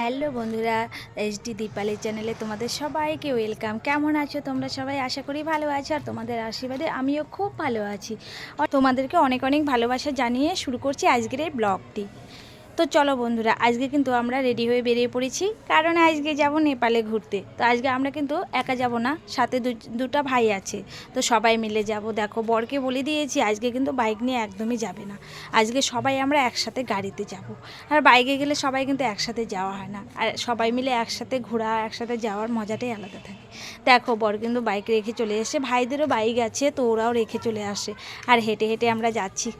Hello বন্ধুরা HD Dipali চ্যানেলে তোমাদের সবাইকে ওয়েলকাম। কেমন আছো তোমরা সবাই? আশা করি ভালো আছো আর তোমাদের আশীর্বাদে আমিও খুব ভালো আছি। আর তোমাদেরকে অনেক অনেক ভালোবাসা জানিয়ে শুরু করছি আজকের এই ব্লগটি। তো চলো বন্ধুরা, আজকে কিন্তু আমরা রেডি হয়ে বেরিয়ে পড়েছি। কারণ আজকে যাব নেপালে ঘুরতে। তো আজকে আমরা কিন্তু একা যাব না, সাথে দুটা ভাই আছে। তো সবাই মিলে যাব। দেখো, বরকে বলে দিয়েছি, আজকে কিন্তু বাইক নিয়ে একদমই যাবে না। আজকে সবাই আমরা একসাথে গাড়িতে যাব। আর বাইকে গেলে সবাই কিন্তু একসাথে যাওয়া হয় না। আর সবাই মিলে একসাথে ঘোরা, একসাথে যাওয়ার মজাটাই আলাদা থাকে। দেখো, বর কিন্তু বাইক রেখে চলে এসে ভাইদেরও বাইক আছে, তো ওরাও রেখে চলে আসে। আর হেঁটে হেঁটে আমরা যাচ্ছি।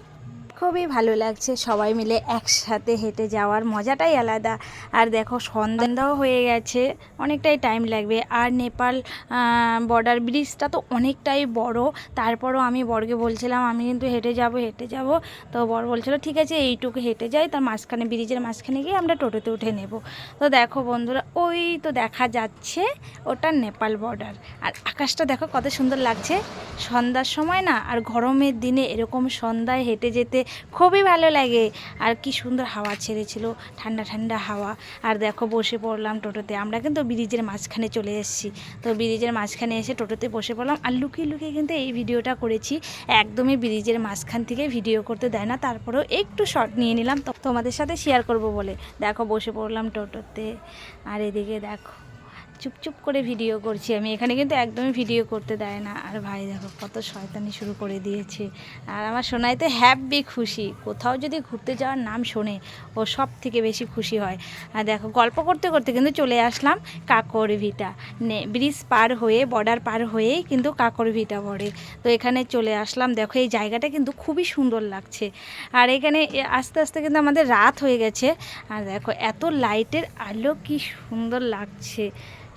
খুবই ভালো লাগছে। সবাই মিলে একসাথে হেঁটে যাওয়ার মজাটাই আলাদা। আর দেখো, সন্ধ্যাও হয়ে গেছে, অনেকটাই টাইম লাগবে। আর নেপাল বর্ডার ব্রিজটা তো অনেকটাই বড়। তারপরও আমি বরকে বলছিলাম, আমি কিন্তু হেঁটে যাব হেঁটে যাব। তো বর বলছিল, ঠিক আছে, এইটুকু হেঁটে যাই, তার মাঝখানে ব্রিজের মাঝখানে গিয়ে আমরা টোটোতে উঠে নেব। তো দেখো বন্ধুরা, ওই তো দেখা যাচ্ছে ওটা নেপাল বর্ডার আর আকাশটা দেখো কত সুন্দর লাগছে। সন্ধ্যার সময় না, আর গরমের দিনে এরকম সন্ধ্যায় হেঁটে যেতে খুবই ভালো লাগে। আর কি সুন্দর হাওয়া ছেড়েছিল, ঠান্ডা ঠান্ডা হাওয়া। আর দেখো বসে পড়লাম টোটোতে। আমরা কিন্তু ব্রিজের মাঝখানে চলে এসেছি। তো ব্রিজের মাঝখানে এসে টোটোতে বসে পড়লাম। আর লুকিয়ে লুকিয়ে কিন্তু এই ভিডিওটা করেছি। একদমই ব্রিজের মাঝখান থেকে ভিডিও করতে দেয় না। তারপরেও একটু শর্ট নিয়ে নিলাম। তোমাদের সাথে শেয়ার করব বলে। দেখো বসে পড়লাম টোটোতে। আর এদিকে দেখো। চুপচুপ করে ভিডিও করছি আমি। এখানে কিন্তু একদমই ভিডিও করতে দেয় না। আর ভাই দেখো কত শয়তানি শুরু করে দিয়েছে। আর আমার সোনাইতে হ্যাপি খুশি। কোথাও যদি ঘুরতে যাওয়ার নাম শোনে, ও সব থেকে বেশি খুশি হয়। আর দেখো, গল্প করতে করতে কিন্তু চলে আসলাম কাকর ভিটা। নে, ব্রিজ পার হয়ে বর্ডার পার হয়েই কিন্তু কাকর ভিটা পড়ে। তো এখানে চলে আসলাম। দেখো, এই জায়গাটা কিন্তু খুবই সুন্দর লাগছে। আর এখানে আস্তে আস্তে কিন্তু আমাদের রাত হয়ে গেছে। আর দেখো, এত লাইটের আলো কি সুন্দর লাগছে।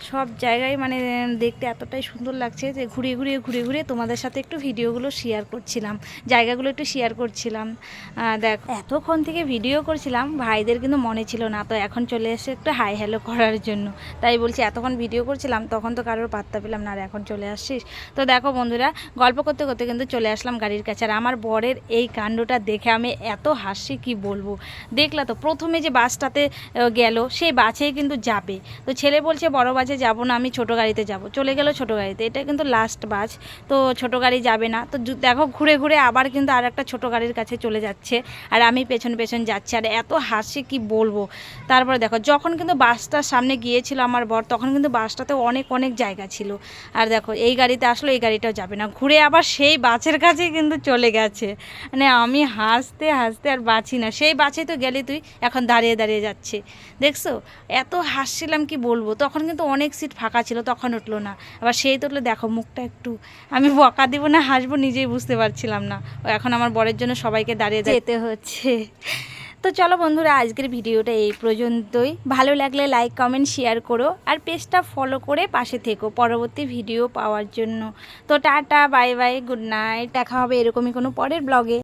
সব জায়গায় মানে দেখতে এতটাই সুন্দর লাগছে যে ঘুরিয়ে ঘুরিয়ে ঘুরিয়ে ঘুরিয়ে তোমাদের সাথে একটু ভিডিওগুলো শেয়ার করছিলাম, জায়গাগুলো একটু শেয়ার করছিলাম। দেখ, এতক্ষণ থেকে ভিডিও করছিলাম, ভাইদের কিন্তু মনে ছিল না, তো এখন চলে এসে একটু হাই হ্যালো করার জন্য। তাই বলছি, এতক্ষণ ভিডিও করছিলাম, তখন তো কারোর পাত্তা পেলাম না, আর এখন চলে আসছিস। তো দেখো বন্ধুরা, গল্প করতে করতে কিন্তু চলে আসলাম গাড়ির কাছে, আর আমার বরের এই কাণ্ডটা দেখে আমি এত হাসি কি বলব। দেখলা তো, প্রথমে যে বাসটাতে গেল, সেই বাসেই কিন্তু যাবে। তো ছেলে বলছে, বড় বাসে যাব না, আমি ছোট গাড়িতে যাব। চলে গেল ছোট গাড়িতে। এটা কিন্তু লাস্ট বাস তো ছোট গাড়ি যাবে না। তো দেখো, ঘুরে ঘুরে আবার কিন্তু আর একটা ছোট গাড়ির কাছে চলে যাচ্ছে। আর আমি পেছন পেছন যাচ্ছি। আর এত হাসি, কি বলব? তারপরে দেখো, যখন কিন্তু বাসটার সামনে গিয়েছিল আমার বর, তখন কিন্তু বাসটাতে অনেক অনেক জায়গা ছিল। আর দেখো, এই গাড়িতে আসলো এই গাড়িটাও যাবে না। ঘুরে আবার সেই বাসের কাছেই কিন্তু চলে গেছে। মানে আমি হাসতে হাসতে আর বাঁচি না। সেই বাসে তো গেলি তুই, এখন দাঁড়িয়ে দাঁড়িয়ে যাচ্ছে। দেখছ? এত হাসছিলাম, কি বলব? তখন কিন্তু অনেক সিট ফাঁকা ছিল, তখন উঠল না। আবার সেই তো উঠল, দেখো, মুখটা একটু, আমি বকা দিব না, হাসবো, নিজেই বুঝতে পারছিলাম না। এখন আমার বরের জন্য সবাইকে দাঁড়িয়ে যেতে হচ্ছে। তো চলো বন্ধুরা, আজকের ভিডিওটা এই পর্যন্তই। ভালো লাগলে লাইক কমেন্ট শেয়ার করো আর পেজটা ফলো করে পাশে থেকো পরবর্তী ভিডিও পাওয়ার জন্য। তো tata bye bye good night দেখা হবে এরকমই কোনো পরের ব্লগে